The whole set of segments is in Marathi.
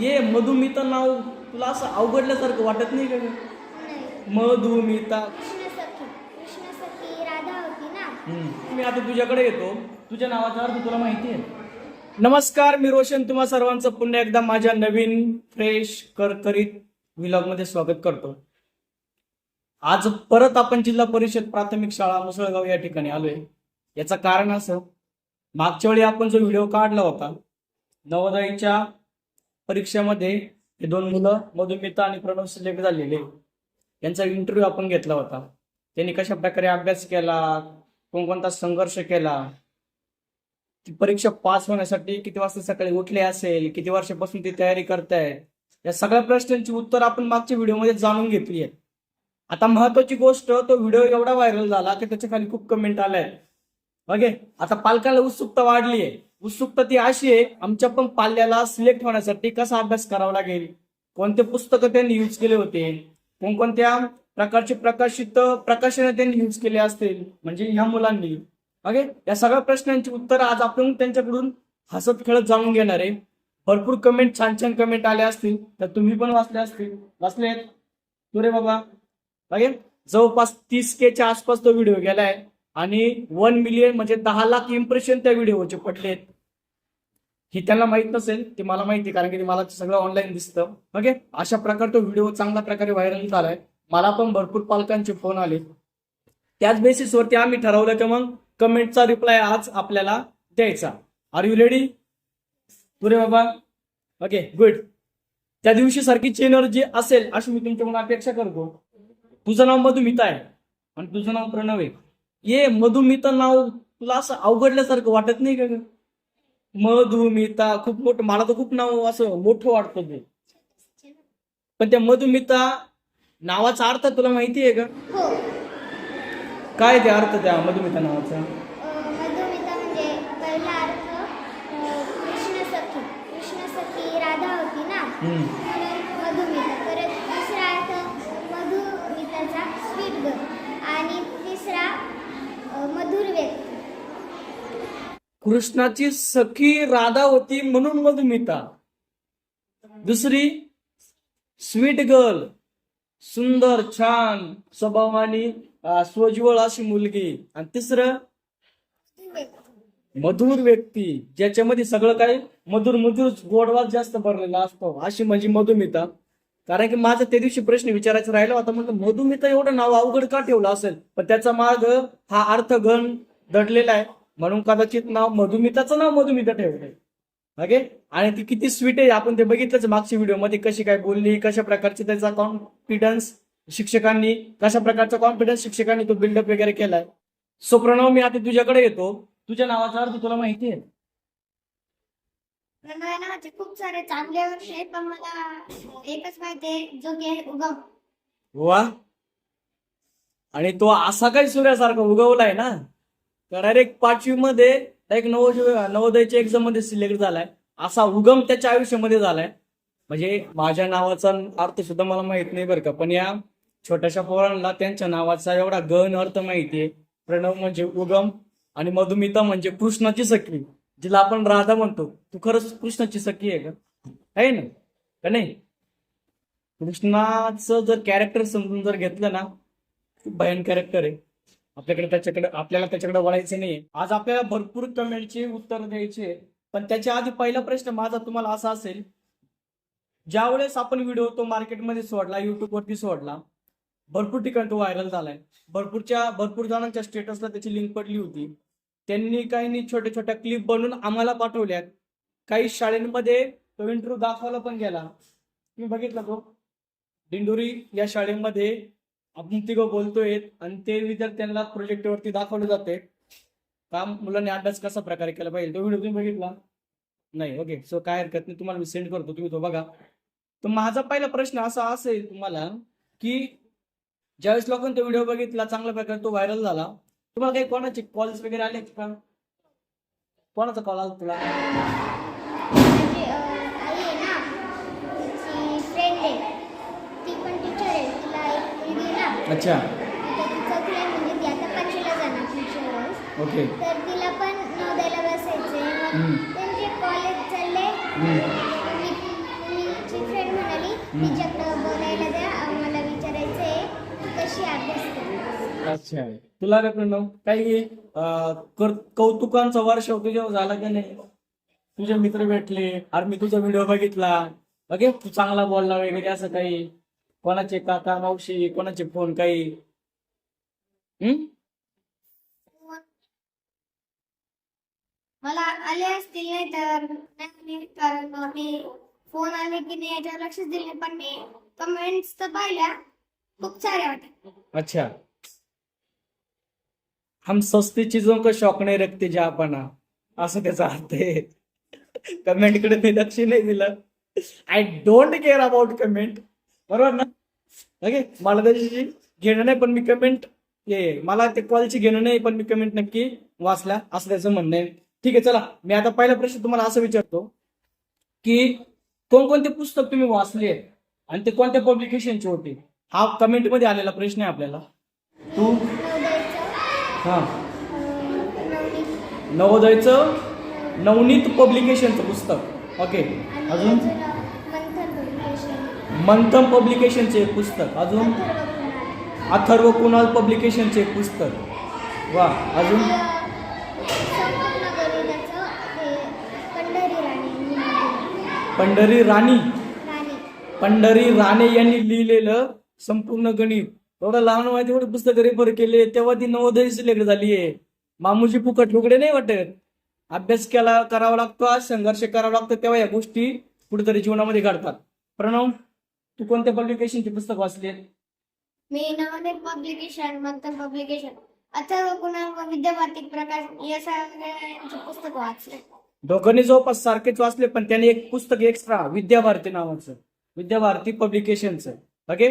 ये मधुमिता नाव तुला असं अवघडल्यासारखं वाटत नाही का मधुमिता. मी आता तुझ्याकडे येतो. तुझ्या नावाचा अर्थ तुला माहिती आहे. नमस्कार मी रोशन. तुम्हा सर्वांचं पुन्हा एकदा माझ्या नवीन फ्रेश करकरीत व्लॉगमध्ये स्वागत करतो. आज परत आपण जिल्हा परिषद प्राथमिक शाळा मुसळगाव या ठिकाणी आलोय. याचं कारण असं मागच्या वेळी आपण जो व्हिडिओ काढला होता नवोदयच्या परीक्षेमध्ये हे दोन मुलं मधुमिता आणि प्रणव सिलेक्ट झालेले. यांचा इंटरव्ह्यू आपण घेतला होता. त्यांनी कशा प्रकारे अभ्यास केला? कोणकोणता संघर्ष केला? ती परीक्षा पास होण्यासाठी किती वाजता सकाळी उठले असेल? किती वर्षापासून ती तयारी करतायत या सगळ्या प्रश्नांची उत्तर आपण मागच्या व्हिडिओमध्ये जाणून घेतली आहे आता महत्वाची गोष्ट तो व्हिडिओ एवढा व्हायरल झाला की त्याच्याखाली खूप कमेंट आल्या ओके? आता पालकाला उत्सुकता वाढली आहे उत्सुकता ती अशी आहे आमच्या पण पाल्याला सिलेक्ट होण्यासाठी कसा अभ्यास करावा लागेल? कोणते पुस्तकं त्यांनी यूज केले होते? कोणकोणत्या प्रकारचे प्रकाशित प्रकाशनं त्यांनी यूज केले असतील? म्हणजे ह्या मुलांनी. ओके या सगळ्या प्रश्नांची उत्तर आज आपण त्यांच्याकडून हसत खेळत जाणून घेणार आहे. भरपूर कमेंट छान छान कमेंट आले असतील. तर तुम्ही पण वाचले असतील. वाचलेत. तू रे बाबा. ओके जवळपास तीस के च्या आसपास तो व्हिडिओ गेलाय. आणि वन मिलियन म्हणजे दहा लाख इम्प्रेशन त्या व्हिडिओचे पडलेत. ही त्यांना माहीत नसेल ते मला माहिती कारण की ते मला सगळं ऑनलाईन दिसतं. ओके अशा प्रकारे तो व्हिडिओ चांगल्या प्रकारे व्हायरल झालाय. मला पण भरपूर पालकांचे फोन आले. त्याच बेसिसवरती आम्ही ठरवलं की मग कमेंटचा रिप्लाय आज आपल्याला द्यायचा. आर यू रेडी पुरे बाबा. ओके गुड त्या दिवशी सारखीची एनर्जी असेल अशी मी तुमच्याकडून अपेक्षा करतो. तुझं नाव मधुमिता आहे. आणि तुझं नाव प्रणव आहे. ये मधुमिता नाव तुला असं अवघडल्यासारखं वाटत नाही का ग? मधुमिता खूप मोठं मला तर खूप नाव असं मोठं वाटतं ते. पण त्या मधुमिता नावाचा अर्थ तुला माहिती आहे का? हो. काय ते अर्थ त्या मधुमिता नावाचा? मधुमिता म्हणजे पहिला अर्थ अं, कृष्ण सखी कृष्ण सखी राधा होती ना हम्म. म्हणून मधुमिता परत दुसरा अर्थ मधुमिताचा स्वीट गर्ल आणि तिसरा अं, मधुर व्यक्ती कृष्णाची सखी राधा होती म्हणून मधुमिता. दुसरी स्वीट गर्ल सुंदर छान स्वभावानी स्वज्वळ अशी मुलगी. आणि तिसरं मधुर व्यक्ती. ज्याच्यामध्ये सगळं काही मधुर मधुर गोडवाद जास्त भरलेला असतो. अशी म्हणजे मधुमिता. कारण की माझा त्या दिवशी प्रश्न विचारायचा राहिला. होता म्हणजे मधुमिता एवढं नाव अवघड का ठेवलं असेल? पण त्याचा मार्ग हा अर्थ दडलेला आहे. म्हणून कदाचित नाव मधुमिताचं नाव मधुमिता ठेवलंय. ओके आणि ती किती स्वीट आहे आपण ते बघितलंच मागच्या व्हिडिओमध्ये कशी काय बोलली कशा प्रकारचे त्याचा कॉन्फिडन्स शिक्षकांनी कशा प्रकारचा कॉन्फिडन्स शिक्षकांनी तो बिल्डअप वगैरे केलाय. सो प्रणव मी आता तुझ्याकडे येतो. तुझ्या नावाचा अर्थ तुला माहिती आहे? खूप सारे चांगले वर्ष आहेत पण मला एकच माहिती आहे जो की आहे उगम. वा. आणि तो असा काही सूर्यासारखा उगवलाय ना? डायरेक्ट पाचवी मध्ये डायरेक्ट नवोदय नवोदयच्या एक्झाममध्ये सिलेक्ट झालाय. असा उगम त्याच्या आयुष्यामध्ये झालाय. म्हणजे माझ्या नावाचा अर्थ सुद्धा मला माहीत नाही बरं का पण या छोट्याशा पोरांना त्यांच्या नावाचा एवढा गहन अर्थ माहितीये. प्रणव म्हणजे उगम आणि मधुमिता म्हणजे कृष्णाची सखी जिला आपण राधा म्हणतो. तू खरंच कृष्णाची सखी आहे का? आहे ना? का नाही? कृष्णाचं जर कॅरेक्टर समजून जर घेतलं ना खूप भयान कॅरेक्टर आहे. आपल्याकडे त्याच्याकडे आपल्याला त्याच्याकडे वळायचे नाही आज आपल्याला भरपूर कमेंटचे उत्तर द्यायचे पण त्याच्या आधी पहिला प्रश्न माझा तुम्हाला असा असेल. ज्यावेळेस आपण व्हिडिओ तो मार्केटमध्ये सोडला युट्यूबवरती सोडला भरपूर ठिकाणी तो व्हायरल झालाय. भरपूरच्या भरपूर जणांच्या स्टेटसला त्याची लिंक पडली होती. त्यांनी काही छोट्या छोट्या क्लिप बनवून आम्हाला पाठवल्यात. काही शाळेमध्ये तो इंटरव्ह्यू दाखवायला पण गेला. मी बघितला तो? दिंडोरी या शाळेमध्ये आपण तिघं बोलतोय आणि ते विद्यार्थ्यांना प्रोजेक्टवरती दाखवलं जाते काम मुलांनी अभ्यास कसा प्रकारे केला पाहिजे? तो व्हिडिओ तुम्ही बघितला? नाही ओके सो काय हरकत नाही. तुम्हाला मी सेंड करतो. तुम्ही तो बघा. तर माझा पहिला प्रश्न असा असेल तुम्हाला की ज्यावेळेस लोकांनी तो व्हिडिओ बघितला चांगल्या प्रकारे तो व्हायरल झाला तुम्हाला काही कोणाचे कॉल्स वगैरे आले का? कोणाचा कॉल आला तुला माझी अं, आई आहे ना तिची फ्रेंड आहे ती पण टीचर आहे तिला एक मुलगी आहे ना अच्छा. म्हणजे ती आता पाचवीला जाणार पुढच्या वेळेस ओके. तर तिला पण नवोदयला हम्म. त्यांचे कॉलेज चालले. हम्म. मी मी तिच्याकडं बोलायला द्या आम्हाला विचारायचं आहे की कशी अभ्यास करते. अच्छा. तुला रे प्रणव काही अं, कर- कौतुकांचा वर्ष तुझ्या झाला का नाही? तुझे मित्र भेटले अरे मी तुझा व्हिडिओ बघितला. ओके तू चांगला बोलला वगैरे असं काही? कोणाचे काका मावशी कोणाचे फोन काही? हम्म मला आले असतील नाही तर नाही कारण मी फोन आले की नाही याच्यावर लक्षच दिले पण मी कमेंट्स तर पाहिल्या. खूप साऱ्या होत्या. अच्छा. हम सस्ती चीजों को शौक नहीं रखते जहापना असं त्याचा अर्थ आहे. कमेंटकडे मी लक्ष नाही दिलं. I don't care about comment बरोबर ना? ओके मला त्याची घेणं नाही पण मी कमेंट ये मला ते कॉलची घेणं नाही पण मी कमेंट नक्की वाचल्या असं त्याचं म्हणणं आहे. ठीक आहे चला. मी आता पहिला प्रश्न तुम्हाला असं विचारतो की कोणकोणते पुस्तक तुम्ही वाचले आणि ते कोणत्या पब्लिकेशनचे होते? हा कमेंटमध्ये आलेला प्रश्न आहे आपल्याला. तू? हा. नवनीत नवोदयचं नवनीत पब्लिकेशनचं पुस्तक. ओके अजून? पब्लिकेशन मंथम पब्लिकेशनचे एक पुस्तक अजून? अथर्व कुणाल पब्लिकेशनचे एक पुस्तक. वा अजून? पंढरी पंढरी राणी. पंढरी राणे यांनी लिहिलेलं संपूर्ण गणित. एवढं लहान वयात तेवढे पुस्तक रेफर केले तेव्हा ती नवोदय सिलेक्ट झाली आहे. मामूजी फुकट फुकडे नाही वाटत. अभ्यास केला करावा लागतो आज संघर्ष करावा लागतो तेव्हा या गोष्टी कुठेतरी जीवनामध्ये घडतात. प्रणव? तू कोणत्या पब्लिकेशनचे पुस्तक वाचले मी नवनीत पब्लिकेशन मंथन पब्लिकेशन अथर्व कुणाल प्रकाश या सगळ्यांचे पुस्तक वाचले. दोघांनी जवळपास सारखेच वाचले पण त्याने एक पुस्तक एक्स्ट्रा विद्याभारती नावाचं. विद्याभारती पब्लिकेशनचं ओके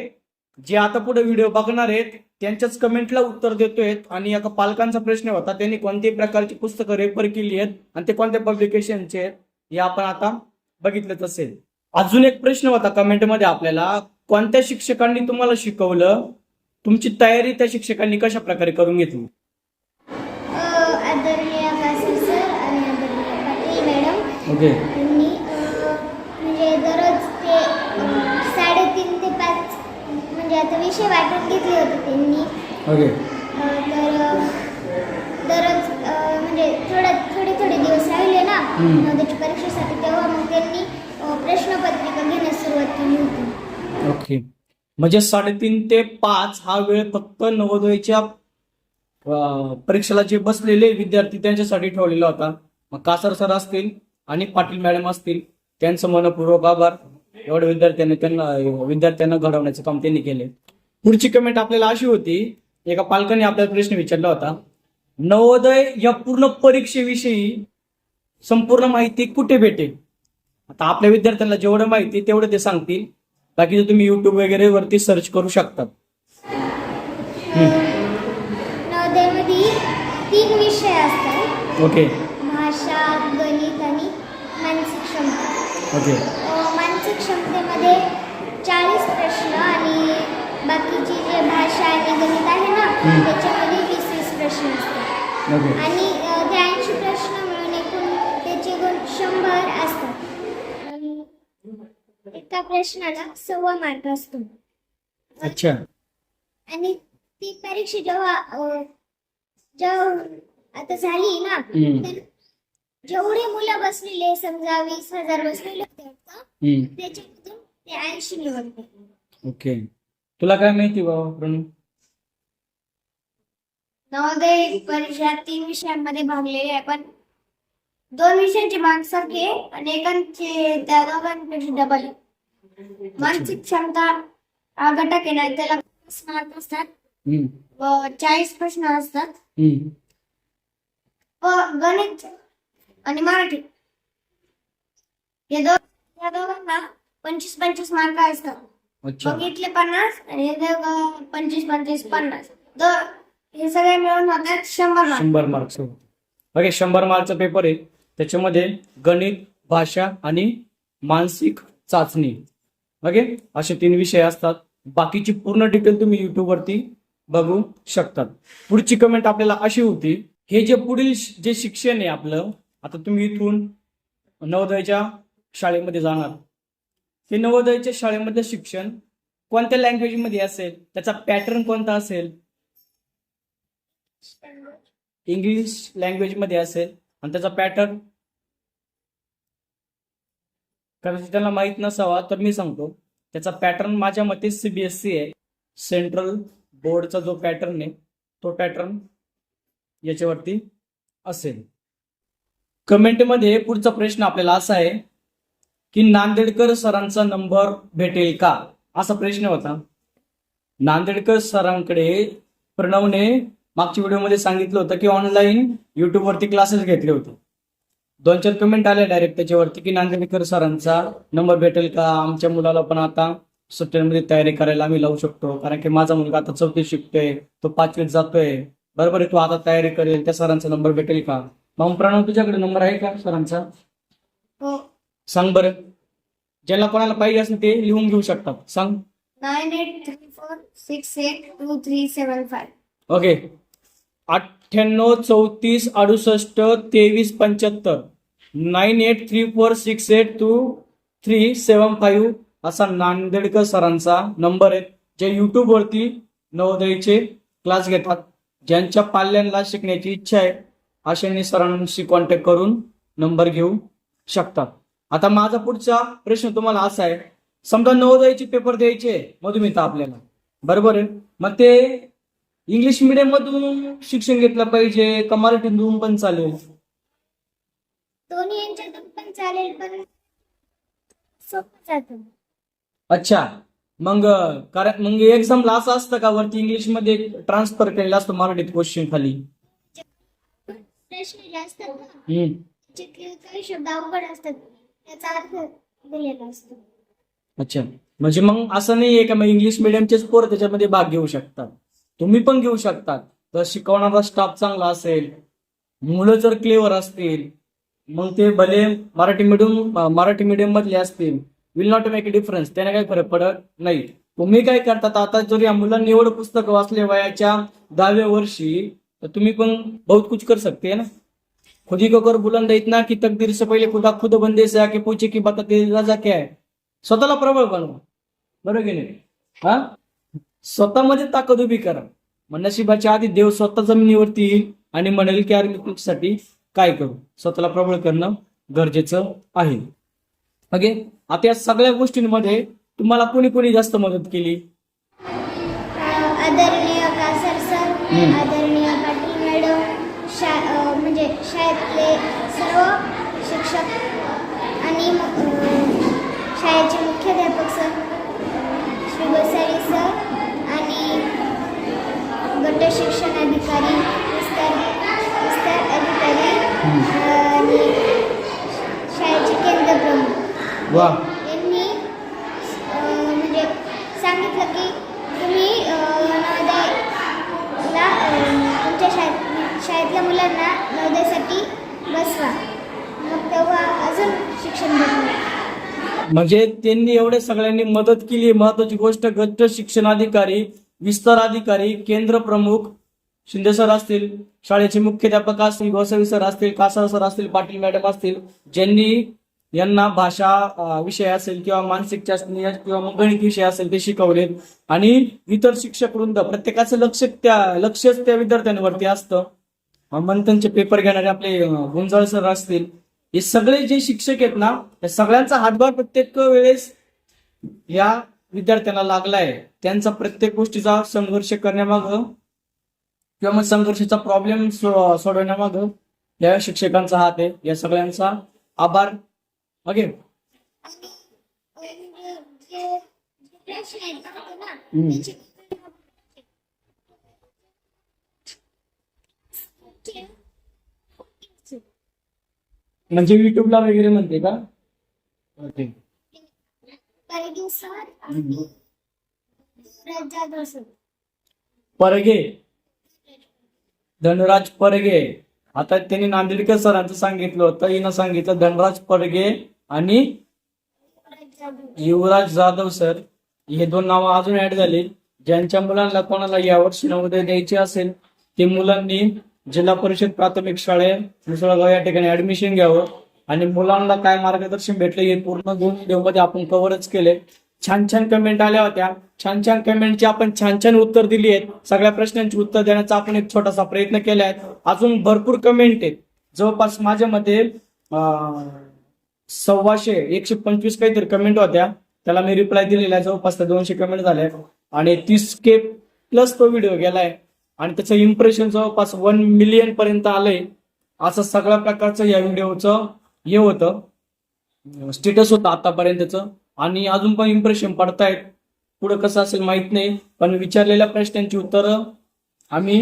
जे आता पुढे व्हिडिओ बघणार आहेत त्यांच्याच कमेंटला उत्तर देतोय आणि एका पालकांचा प्रश्न होता त्यांनी कोणत्याही प्रकारची पुस्तकं रेफर केली आहेत आणि ते कोणत्या पब्लिकेशनचे आहेत हे आपण आता बघितलंच असेल. अजून एक प्रश्न होता कमेंटमध्ये आपल्याला. कोणत्या शिक्षकांनी तुम्हाला शिकवलं? तुमची तयारी त्या शिक्षकांनी कशा प्रकारे करून घेतली? ओके. म्हणजे दररोज ते साडेतीन ते पाच म्हणजे आता विषय वाटून घेतले होते त्यांनी. ओके. तर दररोज म्हणजे थोडे थोडे थोडे दिवस राहिले ना. नवोदयच्या परीक्षेसाठी तेव्हा मग त्यांनी प्रश्नपत्रिका घेण्यास सुरुवात केली होती. ओके. म्हणजे साडेतीन ते पाच हा वेळ फक्त नवोदयच्या परीक्षेला जे बसलेले विद्यार्थी त्यांच्यासाठी ठेवलेला होता. मग कासर सर असतील आणि पाटील मॅडम असतील त्यांचं मनपूर्वक आभार. एवढ्या विद्यार्थ्यांनी त्यांना विद्यार्थ्यांना घडवण्याचं काम त्यांनी केले. पुढची कमेंट आपल्याला अशी होती एका पालकाने आपल्याला प्रश्न विचारला होता नवोदय या पूर्ण परीक्षेविषयी संपूर्ण माहिती कुठे भेटेल? आता आपल्या विद्यार्थ्यांना जेवढं माहिती तेवढं ते सांगतील. बाकीचं तुम्ही युट्यूब वगैरे वरती सर्च करू शकतात. नवोदयमध्ये तीन विषय असतात. ओके. भाषा गणित आणि मानसिक क्षमता ओके. मानसिक क्षमतेमध्ये चाळीस प्रश्न आणि बाकीची जे भाषा आणि गणित आहे ना. त्याच्यामध्ये वीस वीस प्रश्न असतात. आणि ते ऐंशी प्रश्न मिळून एकूण त्याचे गुण शंभर असतात. एका प्रश्नाला सव्वा मार्क असतो. अच्छा. आणि ती परीक्षा जेव्हा अ, जेव्हा आता झाली ना हम्म. तर जेवढे मुलं बसलेले समजा वीस हजार बसलेले होते वाटतं, हम्म. त्याच्यामधून ते ऐंशी निवडले ओके. तुला काय माहिती बाबा प्रणू नवोदय परीक्षा तीन विषयांमध्ये भागलेले आहे पण दोन विषयांचे मार्क सारखे आहे आणि एकांचे त्या दोघांपेक्षा डबल आहे. मानसिक क्षमता हा घटक आहे ना त्याला मार्क असतात. व चाळीस प्रश्न असतात. व गणित आणि मराठी. या दोन या दोघांना पंचवीस पंचवीस मार्क असतात. मग इथले पन्नास आणि हे दोघं पंचवीस पंचवीस पन्नास. दो- हे सगळे मिळून होतात शंभर मार्क. शंभर मार्क्स ओके शंभर मार्कचा पेपर आहे. त्याच्यामध्ये गणित भाषा आणि मानसिक चाचणी. ओके असे तीन विषय असतात. बाकीची पूर्ण डिटेल तुम्ही युट्यूब वरती बघू शकतात. पुढची कमेंट आपल्याला अशी होती हे जे पुढील जे शिक्षण आहे आपलं आता तुम्ही इथून नवोदयाच्या शाळेमध्ये जाणार. हे नवोदयच्या शाळेमधलं शिक्षण कोणत्या लँग्वेजमध्ये असेल? त्याचा पॅटर्न कोणता असेल? इंग्लिश लँग्वेजमध्ये असेल. आणि त्याचा पॅटर्न कदाचित त्यांना माहीत नसावा तर मी सांगतो. त्याचा पॅटर्न माझ्या मते सीबीएसई आहे. सेंट्रल बोर्डचा जो पॅटर्न आहे तो पॅटर्न याच्यावरती असेल. कमेंटमध्ये पुढचा प्रश्न आपल्याला असा आहे की नांदेडकर सरांचा नंबर भेटेल का? असा प्रश्न होता. नांदेडकर सरांकडे प्रणवने मागच्या व्हिडिओमध्ये सांगितलं होतं की ऑनलाईन युट्यूबवरती क्लासेस घेतले होते. दोन चार कमेंट आले डायरेक्ट त्याच्यावरती की नांदेडकर सरांचा नंबर भेटेल का? आमच्या मुलाला पण आता सुट्ट्यांमध्ये तयारी करायला आम्ही लावू शकतो. कारण की माझा मुलगा आता चौथीत शिकतोय तो पाचवीत जातोय. बरोबर आहे तो आता तयारी करेल त्या सरांचा नंबर भेटेल का? मग प्रणव तुझ्याकडे नंबर आहे का सरांचा? हो. सांग बरं. ज्याला कोणाला पाहिजे असेल ते लिहून घेऊ शकतात. सांग. Nine eight three four six eight two three seven five okay. अठ्ठ्याण्णव चौतीस अडुसष्ट तेवीस पंच्याहत्तर. Nine eight three four six eight two three seven five असा नांदेडकर सरांचा नंबर आहे. जे यूट्यूबवरती नवोदयचे क्लास घेतात. ज्यांच्या पाल्यांना शिकण्याची इच्छा आहे अशांनी सरांशी कॉन्टॅक्ट करून नंबर घेऊ शकतात. आता माझा पुढचा प्रश्न तुम्हाला असा आहे. समजा नवोदयचे पेपर द्यायचे मधुमिता आपल्याला. बरोबर आहे? मग ते इंग्लिश मिडियम मधून शिक्षण घेतलं पाहिजे. का मराठीतून पण चालेल? दोन्ही यांच्यातून पण चालेल पण सोपं जातं. अच्छा. मग कारण मग एक्झामला असं असतं का वरती इंग्लिशमध्ये ट्रान्सफर केलेलं असतं मराठीत क्वेश्चन खाली? प्रश्न जे असतात ना. हम्म. त्याच्यातले काही शब्द अवघड असतात. त्याचा अर्थ दिलेला असतो. अच्छा. म्हणजे मग असं नाहीये का मग इंग्लिश मिडियमचेच पोरं त्याच्यामध्ये भाग घेऊ शकतात? तुम्ही पण घेऊ शकतात. जर शिकवणारा स्टाफ चांगला असेल मुलं जर क्लेवर असतील मग ते भले मराठी मिडियम मराठी मिडियम मधले असतील will not make a difference त्याने काही फरक पडत नाही. तुम्ही काय करतात आता जर या मुलांनी एवढं पुस्तक वाचले वयाच्या दहाव्या वर्षी तर तुम्ही पण बहुत कुछ कर सकते ना? खुदी ही को कर बुलंद इतना की तकदीर से पहिले खुदा खुद बंदे से आके पूछे की बता तेरी रजा क्या है? स्वतःला प्रबळ बनवा. बरोबर की नाही? हा? स्वतःमध्ये ताकद उभी करा. मग नशिबाच्या आधी देव स्वतः जमिनीवरती येईल आणि म्हणेल की अरे मी तुझ्यासाठी काय करू? स्वतःला प्रबळ करणं गरजेचं आहे. ओके आता या सगळ्या गोष्टींमध्ये तुम्हाला कोणी कोणी जास्त मदत केली? म्हणजे त्यांनी एवढे सगळ्यांनी मदत केली. महत्वाची गोष्ट गट शिक्षणाधिकारी विस्तार अधिकारी केंद्र प्रमुख शिंदे सर असतील शाळेचे मुख्याध्यापक असतील गोसावी सर असतील कासार सर असतील पाटील मॅडम असतील ज्यांनी यांना भाषा विषय असेल किंवा मानसिक चाचणी किंवा मग गणित विषय असेल ते शिकवले आणि इतर शिक्षक वृंद प्रत्येकाचं लक्ष त्या लक्षच त्या विद्यार्थ्यांवरती असतं. मंथनचे पेपर घेणारे आपले गुंजाळ सर असतील हे सगळे जे शिक्षक आहेत ना या सगळ्यांचा हातभार प्रत्येक वेळेस या विद्यार्थ्यांना लागलाय. त्यांचा प्रत्येक गोष्टीचा संघर्ष करण्यामाग किंवा मग संघर्षाचा प्रॉब्लेम सोडवण्यामाग या शिक्षकांचा हात आहे. या सगळ्यांचा आभार. ओके आणि अं, जे- जे प्रश्न आहेत ना, हम्म. त्याची- म्हणजे युट्यूबला वगैरे म्हणते का? ओके. परगे सर. आणि युवराज जाधव सर परगे. धनराज परगे. आता त्यांनी नांदेडकर सरांचं सांगितलं होतं. हिनं सांगितलं धनराज परगे आणि युवराज जाधव युवराज जाधव सर. हे दोन नावं अजून ऍड झाली. ज्यांच्या मुलांना कोणाला यावर्षी नवोदय द्यायचे असेल ते मुलांनी जिल्हा परिषद प्राथमिक शाळेत मुसळगाव या ठिकाणी ऍडमिशन घ्यावं. आणि मुलांना काय मार्गदर्शन भेटले हे पूर्ण दोन व्हिडिओमध्ये आपण कव्हरच केले. छान छान कमेंट आल्या होत्या. छान छान कमेंटची आपण छान छान उत्तर दिली आहेत. सगळ्या प्रश्नांची उत्तर देण्याचा आपण एक छोटासा प्रयत्न केला आहे. अजून भरपूर कमेंट आहेत. जवळपास माझ्या मते सव्वाशे एकशे पंचवीस काहीतरी कमेंट होत्या. त्याला मी रिप्लाय दिलेला आहे. जवळपास दोनशे कमेंट झाल्या आणि तीस के प्लस तो व्हिडिओ गेलाय. आणि त्याचं इम्प्रेशन जवळपास वन मिलियन पर्यंत आलंय. असं सगळ्या प्रकारचं या व्हिडिओचं हे होतं. स्टेटस होतं आतापर्यंतचं. आणि अजून पण इम्प्रेशन पडतायत. पुढं कसं असेल माहीत नाही. पण विचारलेल्या प्रश्नांची उत्तरं आम्ही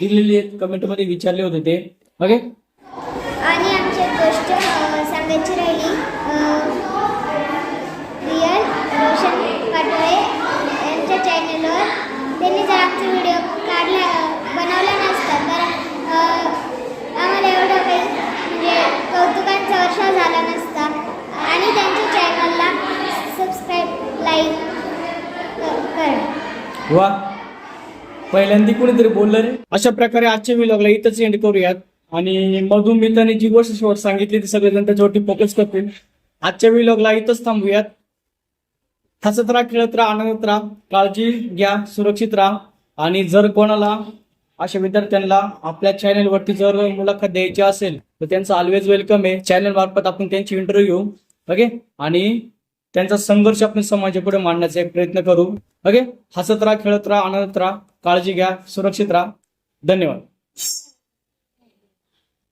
दिलेली आहेत. कमेंटमध्ये विचारले होते ते. ओके आणि आमची गोष्ट सांगायची राहिली अं, रिअल रोशन पाटोळे यांच्या चॅनलवर त्यांनी जर आमचा व्हिडिओ काढला बनवला नसता तर अं, आम्हाला एवढं काही म्हणजे कौतुकांचा वर्षा झाला नसता आणि त्यांच्या चॅनलला सबस्क्राईब लाईक वा. पहिल्यांदा कोणीतरी बोललं रे. अशा प्रकारे आजच्या व्हिलॉगला इथंच एंड करूयात. आणि मधुमिताने जी गोष्ट शेवट सांगितली ती सगळेजण त्याच्यावरती फोकस करतील. आजच्या व्हिलॉगला इथंच थांबूयात. हसत राहा खेळत राहा आनंदात राहा. काळजी घ्या सुरक्षित राहा. आणि जर कोणाला अशा विद्यार्थ्यांना आपल्या चॅनेलवरती जर मुलाखत द्यायची असेल तर त्यांचं ऑलवेज वेलकम आहे. चॅनल मार्फत आपण त्यांची इंटरव्ह्यू घेऊ. ओके आणि त्यांचा संघर्ष आपण समाजापुढे मांडण्याचा एक प्रयत्न करू. ओके हसत राहा खेळत राहा आनंदत राहा काळजी घ्या सुरक्षित राहा. धन्यवाद.